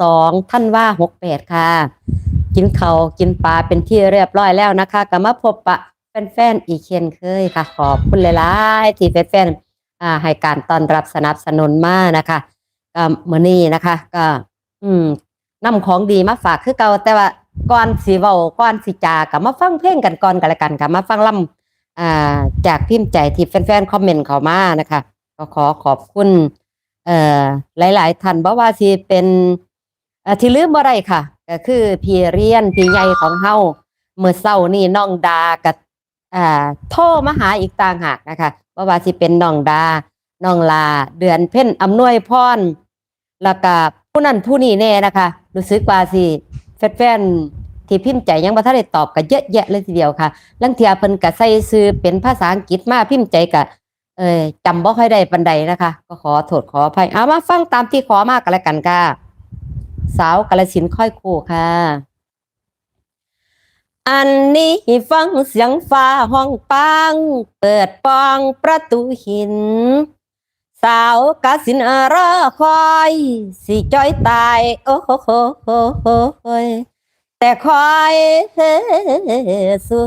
สองท่านว่าหกแปดค่ะ กินเขากินปลาเป็นที่เรียบร้อยแล้วนะคะก็มาพบปะแฟนๆอีกเช่นเคยค่ะ ขอบคุณหลายๆที่แฟนๆอ่าให้การต้อนรับสนับสนุนมานะคะก็มื้อนี้นะคะ ก็ อืมนำของดีมาฝากคือเก่าแต่ว่าก่อนสีเว้าก่อนสิจากัมาฟังเพลงกันก่อนกันละกันค่ะมาฟังลำอ่าจากพิมพ์ใจที่แฟนๆคอมเมนต์เขามานะคะ ก็ขอขอบคุณ เอ่อหลาย ๆท่านบ่ว่าสิเป็นอ ที่ลืมบ่ได้ค่ะ ก็คือพี่เรียนพี่ใหญ่ของเฮาเมื่อเช้านี่น้องดากับอ่าโทรมาหาอีกต่างหากนะคะบ่ว่าสิเป็นน้องดาน้องลา เดือนเพ่นอำนวยพรแล้วก็ผู้นั้นผู้นี้แน่นะคะรู้สึกว่าสิแฟนๆที่พิมพ์ใจยังบ่ทันได้ตอบกันเยอะแยะเลยทีเดียวค่ะลังเทียเพิ่นก็ใส่ซื้อเป็นภาษาอังกฤษมาพิมพ์ใจก็เอ่อจำบ่ค่อยได้ปานใดนะคะ ก็ขอโทษขออภัยเอามาฟังตามที่ขอมากกันแล้วกันค่ะ สาวกาลสินค่อยคู่ค่ะ อันนี้ฟังเสียงฟ้าห้องปัง เปิดปองประตูหิน สาวกาสินรอคอย สิจ้อยตาย โอ้โหโหโหโหโหแต่คอยเฮสู้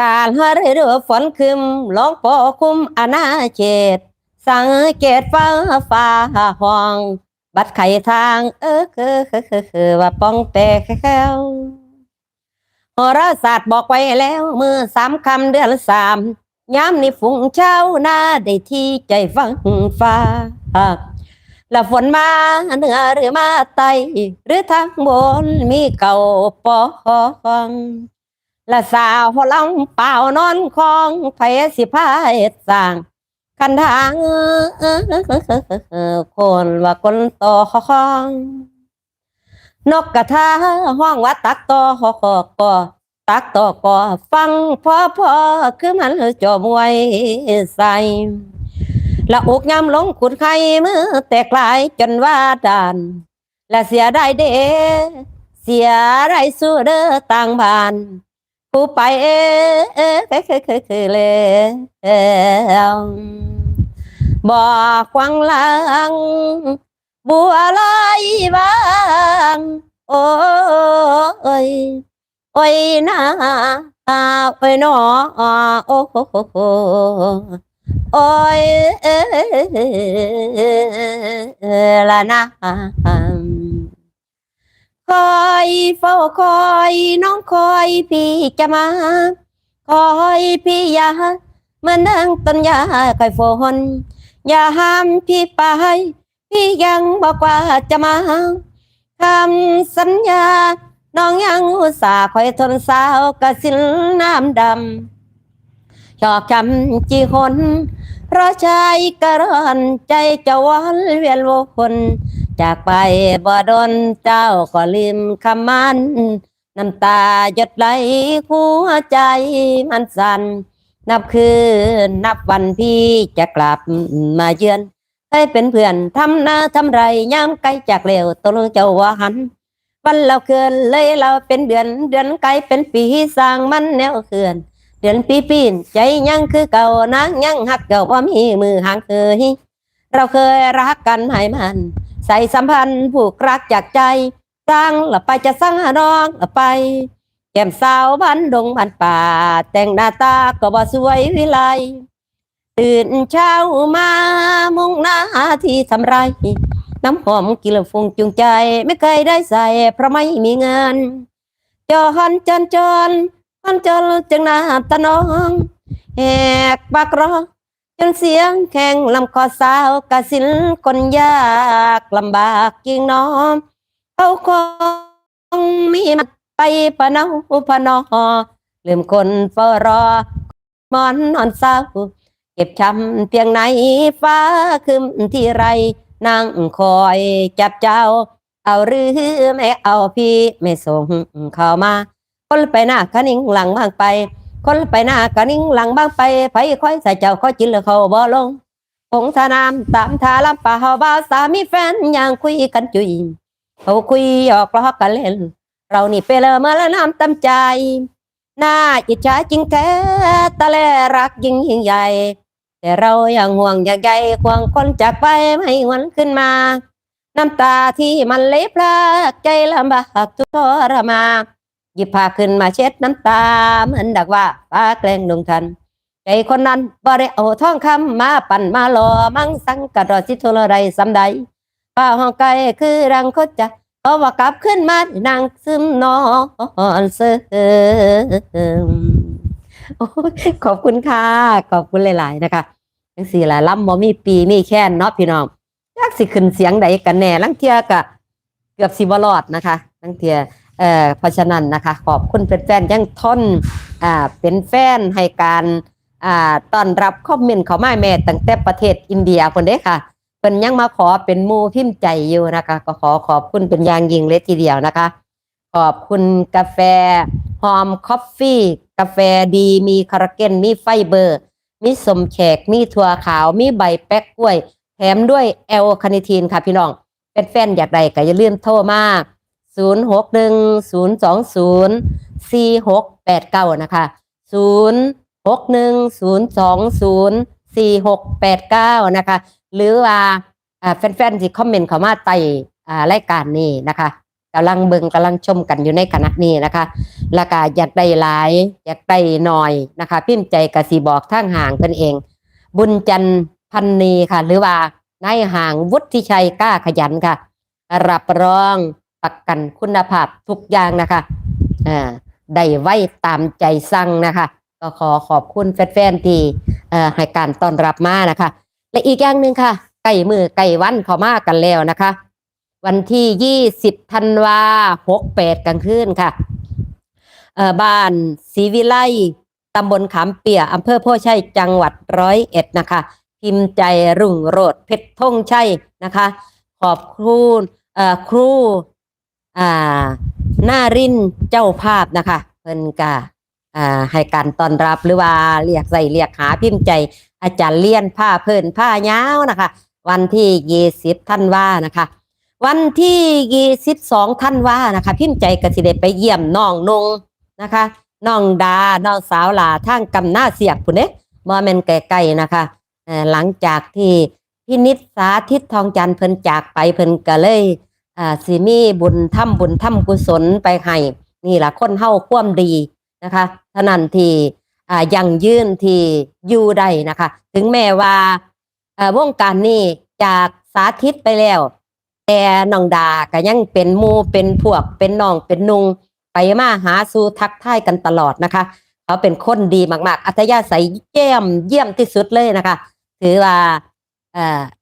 การหาฤดูฝนคืมลองปอคุมอาณาเขต สังเกตฟ้าฟ้าห้อง บัดไข่ทาง เออคือคือคือคือว่าป้องแต่แค้วโหราศาสตร์บอกไว้แล้ว มือสามคำเดือนสามยามนี่ฝุ่งเช้าหน้าได้ที่ใจฟังฟ้าและฝนมาเหนือหรือมาใต้หรือทางบนมีเก่าปองและสาวหัวลำเปล่านอนคลองไผสิพาเฮ็ดสาง คันทางคนว่าคนต่อคองนกกระทาห้องว่าตักต่อหอกอตักต่อก่อฟังพ่อพ่อคือมันจอมวยใส่ละอกยำลงขุดไข่มือแตกลายจนว่าดาน และเสียได้เด้เสียได้สู้เด้อต่างบ้านผู้ไปเอเอเคยเคยเคยเคยแล้ว บอกวังลัง บัวลอยบางโอ้ยโอ้ยนาโอ้ยนอโอ้โหโอ้ยเอละนะคอยเฝ้าคอยน้องคอยพี่จะมา คอยพี่ยามื่อนั่งต้นยาคอยฝน อย่าห้ามพี่ไป พี่ยังบอกว่าจะมาคำสัญญา น้องยังอุตส่าห์คอยทนสาวกะสินน้ำดำชอบจำจีคน เพราะใจกระร่อนใจจะวันเวียนวนจากไปบ่ดนเจ้าก็ลืมคำมัน น้ำตาหยดไหลหัวใจมันสั่น นับคืนนับวันพี่จะกลับมาเยือน ให้เป็นเพื่อนทำหน้าทำไรย้ำไกลจากเร็วตวเจ้าว่าหัน วันเราเกินเลยเราเป็นเดือน เดือนไกลเป็นปีสร้างมันแนวเขื่อนเดือนปีปีนใจยังคือเก่านางยังหักเก่าว่ามีมือห่างเคยเราเคยรักกันให้มัน ใส่สัมพันธ์ผูกรักจากใจสร้างละไปจะสร้างน้องละไป แก้มสาวบ้านดงบ้านป่า แต่งหน้าตาก็บ่สวยวิไลตื่นเช้ามามุ่งหน้าที่ทำไร น้ำหอมกินแล้วฟงจุงใจ ไม่เคยได้ใส่เพราะไม่มีเงินจอนจนจนจนจนจึงน้ำตาน้องแหกปากร้องจนเสียงแข็งลำคอสาวกะสินคนยากลำบากยิ่งน้องเขาคงมีมา ไปปะเนาปะนอลืมคนเฝ้ารอมอนนอนเศร้าเก็บช้ำเพียงไหนฟ้าคืมที่ไรนั่งคอยจับเจ้า เอาหรือไม่เอาพี่ไม่ส่งเข้ามา คนไปหน้าคะนิ่งหลังบ้างไป คนไปหน้าคะนิ่งหลังบ้างไปไผคอยใส่เจ้าคอยจินเลยเขาบ่ลงผงทานามตามทาลำป่าเฮาบ่าวสามีแฟนยังคุยกันจุยเขาคุยหยอกล้อกันเล่น เรานี่เปเลอเมื่อละน้ำตำใจน่าอิจฉาจริงแท้ตะแลรักยิ่งยิ่งใหญ่ แต่เรายังห่วงอยากใยควงคนจากไปไม่หวนขึ้นมา น้ำตาที่มันเล็บลากใจลำบากทุกทรมา หยิบผ้าขึ้นมาเช็ดน้ำตาเหมือนดักว่าฟ้าแกล้งลงทันใจคนนั้นบ่ได้เอาทองคำมาปั่นมาหลอมังสังกะรอสิโทรไรสำใดป้าห้องไก่คือรังคดจะ พราะว่ากลับขึ้นมานางซึมนอนเสมขอบคุณค่ะ ขอบคุณหลาย ๆ นะคะทั้งสี่ละล่ำบ่มีปีมีแค่นเนาะพี่น้องยากสิขึ้นเสียงใดกันแน่ลังเทียกะเกือบสิบรอดนะคะลังเทียเอ่อเพราะฉะนั้นนะคะ ขอบคุณแฟนๆยังทนอ่าเป็นแฟนให้การอ่าต้อนรับคอมเมนต์เขามาแม่ตั้งแต่ประเทศอินเดียคนเด้ค่ะ เพิ่นยังมาขอเป็นมูพิมพ์ใจอยู่นะคะ ก็ขอขอบคุณเป็นอย่างยิ่งเลยทีเดียวนะคะ ขอบคุณกาแฟหอมคอฟฟี่ กาแฟดีมีคาราเกนมีไฟเบอร์ มีสมแขก มีถั่วขาว มีใบแป๊กกล้วย แถมด้วยแอลคาเนิทีนค่ะพี่น้องเป็นแฟนๆอยากได้ก็อย่าลืมโทรมา0 6 1 0 2 0 4 6 8 9 นะคะ 0 6 1 0 2 0 4 6 8 9 นะคะ หรือว่าแฟนๆที่คอมเมนต์เข้ามาใต้อ่รายการนี้นะคะกำลังเบิงกำลังชมกันอยู่ในขณะนี้นะคะแล้วก็อยากได้หลาย อยากได้หน่อยนะคะ พิมพ์ใจกสีบอกทางห่างเพิ่นเอง บุญจันทร์พันนีค่ะ หรือว่านายห่างวุฒิชัยกล้าขยันค่ะ รับรองประกันคุณภาพทุกอย่างนะคะอ่าได้ไว้ตามใจสั่งนะคะ ก็ขอขอบคุณแฟนๆที่เอ่อให้การต้อนรับมานะคะ และอีกอย่างหนึ่งค่ะใกล้มือใกล้วันเขามากันแล้วนะคะ วันที่20ธันวา68กลางคืนค่ะเออบ้านศรีวิไลตำบลขามเปียอำเภอโพชัยจังหวัดร้อยเอ็ดนะคะ พิมพ์ใจรุ่งโรดเพชรธงชัยนะคะ ขอบคุณเอ่อครูอ่าหน้ารินเจ้าภาพนะคะ เพิ่นกาอ่าให้การต้อนรับหรือว่าเรียกใส่เรียกหาพิมพ์ใจ อาจารย์เลี้ยนผ้าเพิ่นผ้ายาวนะคะ วันที่ยี่สิบท่านว่านะคะ วันที่ยี่สิบสองท่านว่านะคะ พิมพ์ใจกสิเดไปเยี่ยมน้องนงนะคะน้องดาน้องสาวหลาทางกำหน้าเสียกผู้เนี้บ่แมนไกลๆนะคะหลังจากที่พินิษสาธิตทองจันทร์เพิ่นจากไปเพิ่นก็เลยอ่าสิมีบุญทำบุญทำกุศลไปให้นี่ละคนเฮาความดีนะคะท่านันที่ ยังยืนที่อยู่ได้นะคะ ถึงแม้ว่าวงการนี้จากสาธิตไปแล้ว แต่น้องดาก็ยังเป็นมูเป็นพวกเป็นน้องเป็นนุงไปมาหาสู่ทักทายกันตลอดนะคะ เขาเป็นคนดีมาก ๆ อัธยาศัยเยี่ยมเยี่ยมที่สุดเลยนะคะ ถือว่า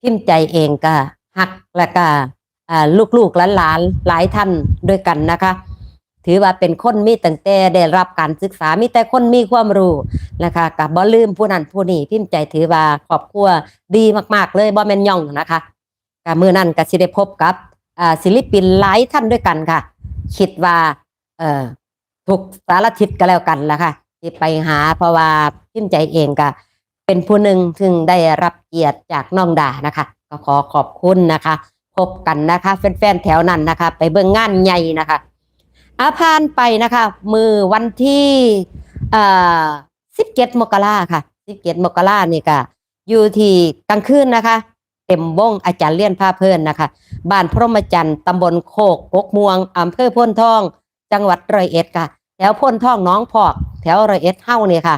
พิมพ์ใจเองก็หักและก็ลูกๆหลานๆหลายท่านด้วยกันนะคะ ถือว่าเป็นคนมีตั้งแต่ได้รับการศึกษามีแต่คนมีความรู้นะคะกับบ่ลืมผู้นั้นผู้นี้พิมพ์ใจถือว่าครอบครัวดีมากๆ เลยบ่แม่นย่องนะคะก็มือนั้นก็สิได้พบกับศิลปินหลายท่านด้วยกันค่ะ คิดว่าเอ่อทุกสารทิศก็แล้วกันละค่ะที่ไปหาเพราะว่าพิมพ์ใจเองก็เป็นผู้หนึ่งซึ่งได้รับเกียรติจากน้องดานะคะ ก็ขอขอบคุณนะคะ พบกันนะคะ แฟนๆแถวนั้นนะคะ ไปเบิ่งงานใหญ่นะคะ อาพานไปนะคะ มือวันที่สิบเจ็ดมกราค่ะสิบเจ็ดมกรานี่ก็อยู่ที่กลางคืนนะคะ เต็มวงอาจารย์เลี่ยนผ้าเพิ่นนะคะ บ้านพรหมจันทร์ตำบลโคกกกม่วงอำเภอพ้นทอง จังหวัดร้อยเอ็ดค่ะ แถวพ้นทองน้องพอก แถวร้อยเอ็ดเฮ้าเนี่ยค่ะ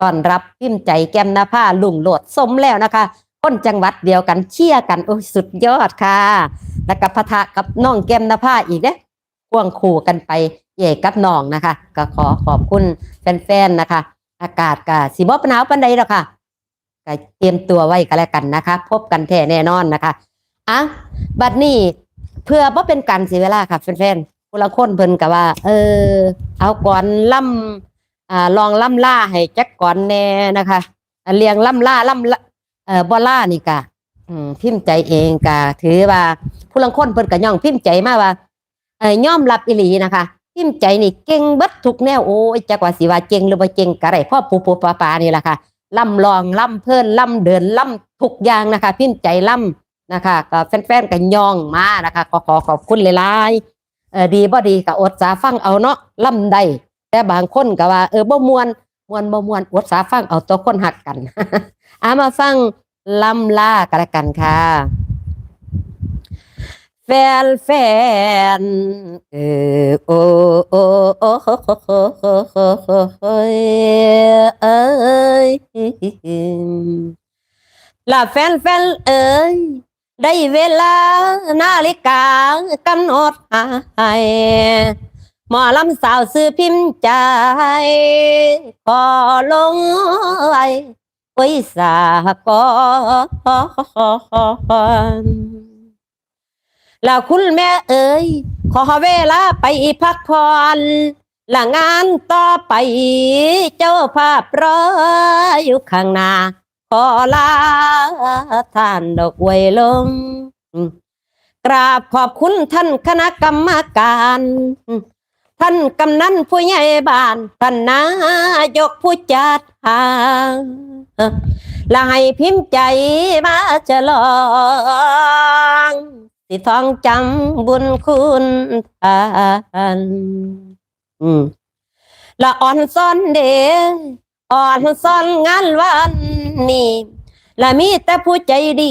ต้อนรับพิมพ์ใจแก้มหน้าผ้าลุงโหลดสมแล้วนะคะคนจังหวัดเดียวกันเชียร์กันโอ้ยสุดยอดค่ะ แล้วก็พะทะกับน้องแก้มหน้าผ้าอีกเด้ ควงคู่กันไปเย่กับน้องนะคะ ก็ขอขอบคุณแฟนๆนะคะ อากาศก็สิบ่หนาวปานใดหรอกค่ะก็เตรียมตัวไว้ก็แล้วกันนะคะ พบกันแท้แน่นอนนะคะอะบัดนี้เพื่อบ่เป็นการเสียเวลาค่ะแฟนๆผู้ละคนเพิ่นก็ว่า เออ เอาก่อนล่ำอ่าลองล่ำล่าให้จักก่อนแน่นะคะเรียงล่ำล่าล่ำละเอ่อบ่ล่านี่ก็อืมพิมพ์ใจเองก็ถือว่าผู้ละคนเพิ่นก็ย่องพิมพ์ใจมาว่า เอ่อยอมรับอีหลีนะคะพิมพ์ใจนี่เก่งเบิดทุกแนวโอ้ยจักว่าสิว่าเก่งหรือบ่เก่งก็ได้พ่อปูปูปลาปลานี่แหละค่ะล่ำลองล่ำเพิ่นล่ำเดินล่ำทุกอย่างนะคะ พิมพ์ใจล่ำนะคะก็แฟนๆกันยองมานะคะขอขอขอบคุณหลายๆเออดีบ่ดีก็อดสาฟังเอาเนาะล่ำได้แต่บางคนก็ว่าเออบ่มวนมวนบ่มวนอดสาฟังเอาตัวคนหักกันอามาฟังลำล่ากันละกันค่ะ แฟนแฟนเออโอโอโอเอ้ยละแฟนแฟนเอ้ยได้เวลานาฬิกากำหนดให้หมอลำสาวซื้อพิมพ์ใจ ขอลงไว้ไว้สากอน แล้วคุณแม่เอ๋ยขอเวลาไปพักผ่อนและงงานต่อไป เจ้าภาพรออยู่ข้างหน้า ขอลาท่านดอกไวยลงกราบขอบคุณท่านคณะกรรมการ ท่านกำนันผู้ใหญ่บ้าน ท่านนายกผู้จัดหาและให้พิมพ์ใจมาจะลอง สิท้องจำบุญคุณท่านอืมละอ่อนซ่อนเดอ่อนซ่อนงานวันนี้และมีแต่ผู้ใจดี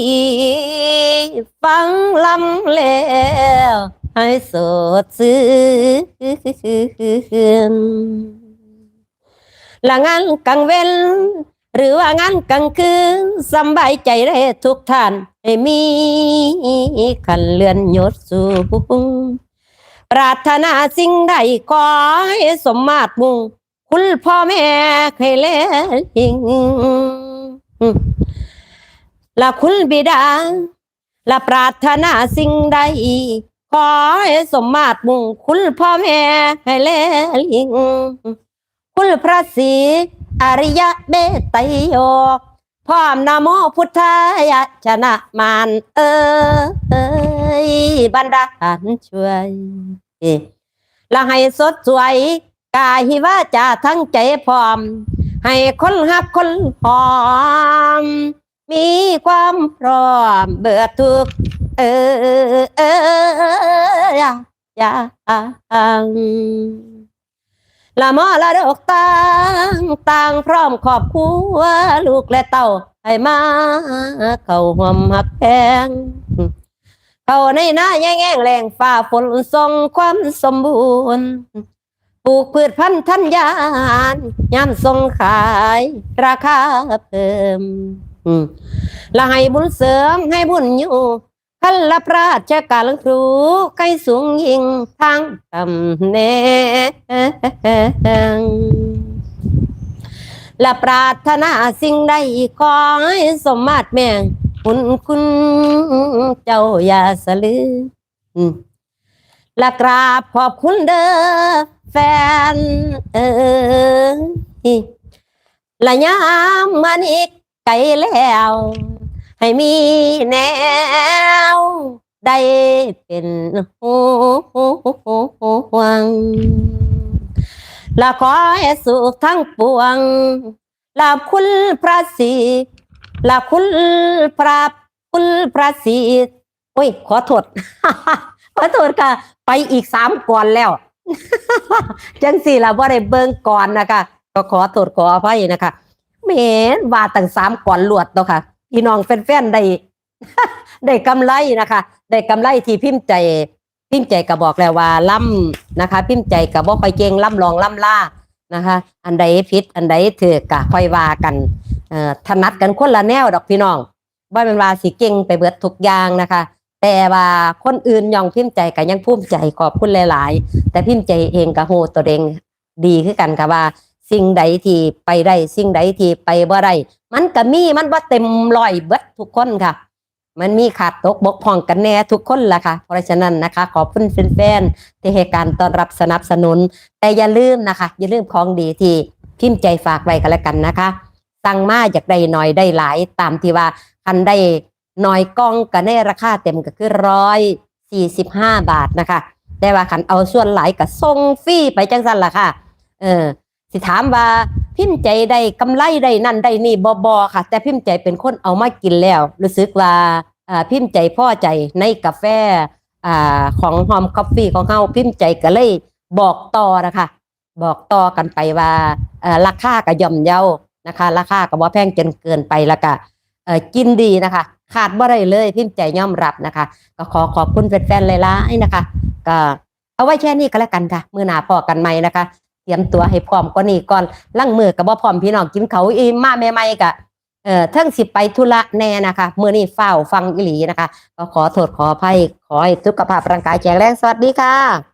ฟังลำแล้วให้สดชื่นและงานกลางเว้น หรือว่างานกลางคืนสบายใจได้ทุกท่านให้มีขันเลื่อนยศสูงปรารถนาสิ่งใดขอให้สมมาตรมุ่งคุณพ่อแม่ให้แลยิงและคุณบิดาและปรารถนาสิ่งใดขอให้สมมาตรมุ่งคุณพ่อแม่ให้แลยิงคุณพระศรี อริยะเบตโยพร้อมนโมพุทธายะชนะมานเอ้ยบันดาลช่วยละให้สดสวย กายหิว่าจะทั้งใจพร้อม ให้คนหักคนหอม มีความพร้อมเบิดทุกเออเอออย่าอย่า ละมอละดอกต่างต่างพร้อมขอบครัวลูกและเต่าให้มา เข้าห่วมหักแพงเขาในหน้าแย่งแง่งแรงฝ่าฝนส่งความสมบูรณ์ปลูกพืชพันธุ์ธัญญานย่ำส่งขาย ราคาเพิ่มอืมและให้บุญเสริมให้บุญอยู่ ขันละพระราชการครูใกล้สูงยิงทางตำแหน่งและปรารถนาสิ่งใดขอให้สมมาตรแม่งคุณคุณเจ้าอย่าสลือและกราบขอบคุณเด้อแฟน เออและยามมันอีกไกลแล้ว ให้มีแนวได้เป็นห่วงและขอให้สุขทั้งปวงลาบคุณพระศรีลาบคุณพระคุณพระศรีโอ้ย ขอโทษ ขอโทษค่ะ ไปอีกสามก่อนแล้ว จังสี่ละว่าได้เบิ่งก่อนนะคะก็ขอโทษขออภัยนะคะแหมนว่าตั้งสามก่อนหลวดเนาะค่ะ พี่น้องแฟนๆได้ได้กำไรนะคะได้กำไรที่พิมพ์ใจ พิมพ์ใจก็บอกแล้วว่าล่ำนะคะ พิมพ์ใจก็บอกไปเก่งล่ำลองล่ำล่านะคะ อันใดผิดอันใดถือกะค่อยว่ากันเอ่อถนัดกันคนละแนวดอกพี่น้องว่าเป็นว่าสิเก่งไปเบิดทุกอย่างนะคะ แต่ว่าคนอื่นยองพิมพ์ใจก็ยังภูมิใจขอบคุณหลาย ๆ แต่พิมพ์ใจเองก็โหตัวเองดีคือกันค่ะว่า สิ่งใดที่ไปได้สิ่งใดที่ไปบ่ได้มันก็มีมันบ่เต็มร้อยเบิดทุกคนค่ะ มันมีขาดตกบกพร่องกันแน่ทุกคนละค่ะ เพราะฉะนั้นนะคะ ขอบคุณแฟนๆที่ให้การต้อนรับสนับสนุน แต่อย่าลืมนะคะ อย่าลืมของดีที่พิมพ์ใจฝากไว้กันแล้วกันนะคะสั่งมาอยากได้หน่อยได้หลายตามที่ว่าคันได้หน่อยกล้องกันในราคาเต็มก็คือร้อยสี่สิบห้าบาทนะคะ แต่ว่าคันเอาส่วนหลายก็ส่งฟรีไปจังสันล่ะค่ะ เออ สิถามว่าพิมพ์ใจได้กำไรได้นั่นได้นี่บอบอค่ะ แต่พิมพ์ใจเป็นคนเอามากินแล้ว รู้สึกว่าพิมพ์ใจพ่อใจในกาแฟอ่าของหอมคอฟฟี่ของเฮาพิมพ์ใจก็เลยบอกต่อนะคะ บอกต่อกันไปว่าราคาก็ย่อมเยานะคะ ราคาก็บ่แพงจนเกินไปแล้วก็กินดีนะคะ ขาดบ่ได้เลยพิมพ์ใจยอมรับนะคะ ก็ขอขอบคุณแฟนๆหลายๆนะคะ ก็เอาไว้แค่นี้ก็แล้วกันค่ะ มือหนาพอกันใหมนะคะ รียมตัวให้พร้อมกว่านี้ก่อนลั่งมือกับบ่พร้อมพี่น้องกินเขาอีมาใหม่ๆกะเอ่อทั้งสิไปธุระแน่นะคะมื้อนี้เฝ้าฟังอิหลีนะคะก็ขอโทษขออภัยขอให้สุขภาพร่างกายแข็งแรงสวัสดีค่ะ